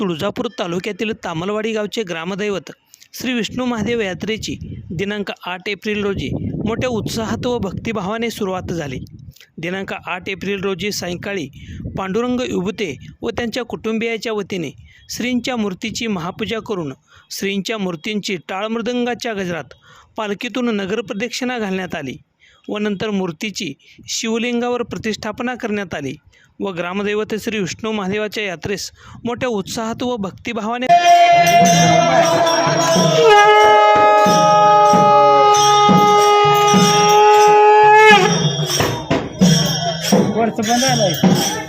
तुळजापूर तालुक्यातील तामलवाडी गावचे ग्रामदैवत श्री विष्णू महादेव यात्रेची दिनांक आठ एप्रिल रोजी मोठ्या उत्साहात व भक्तिभावाने सुरुवात झाली. दिनांक आठ एप्रिल रोजी सायंकाळी पांडुरंग युबुते व त्यांच्या कुटुंबियाच्या वतीने श्रींच्या मूर्तीची महापूजा करून श्रींच्या मूर्तींची टाळमृदंगाच्या गजरात पालखीतून नगरप्रदक्षिणा घालण्यात आली व नंतर मूर्तीची शिवलिंगावर प्रतिष्ठापना करण्यात आली व ग्रामदैवत श्री विष्णू महादेवाच्या यात्रेस मोठ्या उत्साहात व भक्तिभावाने बंद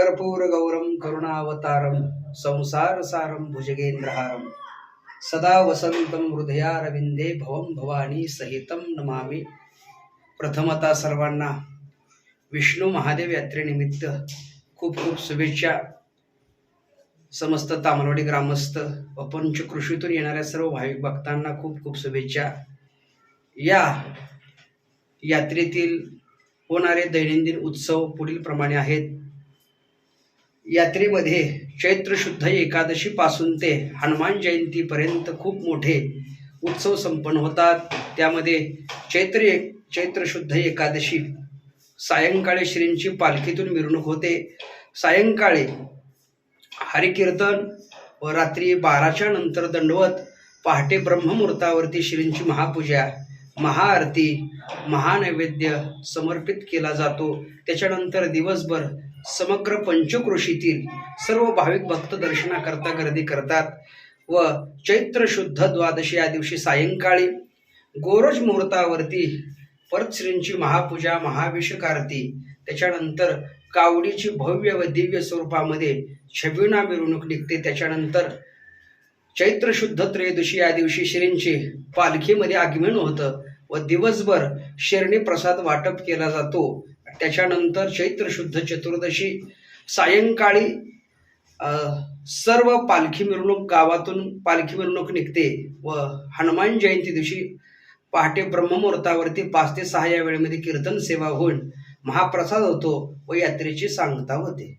कर्पूर गौरम करुणावतारम संसार सारम भुजगेंद्रहारम सदा वसंतम हृदयारविंदे भवम भवानी सहितम नमामि। प्रथमतः सर्वांना विष्णू महादेव यात्रेनिमित्त खूप खूप शुभेच्छा। समस्त तामलवाडी ग्रामस्थ व पंचकृषीतून येणाऱ्या सर्व भाविक भक्तांना खूप खूप शुभेच्छा। या यात्रेतील होणारे दैनंदिन उत्सव पुढील प्रमाणे आहेत। यात्रेमध्ये चैत्र शुद्ध एकादशी पासून ते हनुमान जयंतीपर्यंत खूप मोठे उत्सव संपन्न होतात. त्यामध्ये चैत्र एक चैत्र शुद्ध एकादशी सायंकाळी श्रींची पालखीतून मिरवणूक होते. सायंकाळी हरिकीर्तन व रात्री बाराच्या नंतर दंडवत पहाटे ब्रह्ममुहूर्तावरती श्रींची महापूजा महाआरती महानैवेद्य समर्पित केला जातो. त्याच्यानंतर दिवसभर समग्र पंचक्रोशीतील सर्व भाविक भक्त दर्शनाकरता गर्दी करतात व चैत्र शुद्ध द्वादशी या दिवशी सायंकाळी गोरज मुहूर्तावरती परत श्रींची महापूजा महाभिषेक आरती त्याच्यानंतर कावडीची भव्य व दिव्य स्वरूपामध्ये छबिना मिरवणूक निघते. त्याच्यानंतर चैत्र शुद्ध त्रयोदशी या दिवशी श्रींची पालखीमध्ये आगमन होतं. व दिवसभर शेरणी प्रसाद वाटप केला जातो. त्याच्यानंतर चैत्र शुद्ध चतुर्दशी सायंकाळी सर्व पालखी मिरवणूक गावातून पालखी मिरवणूक निघते व हनुमान जयंती दिवशी पहाटे ब्रह्ममुहूर्तावरती पाच ते सहा या वेळेमध्ये कीर्तन सेवा होऊन महाप्रसाद होतो व यात्रेची सांगता होते.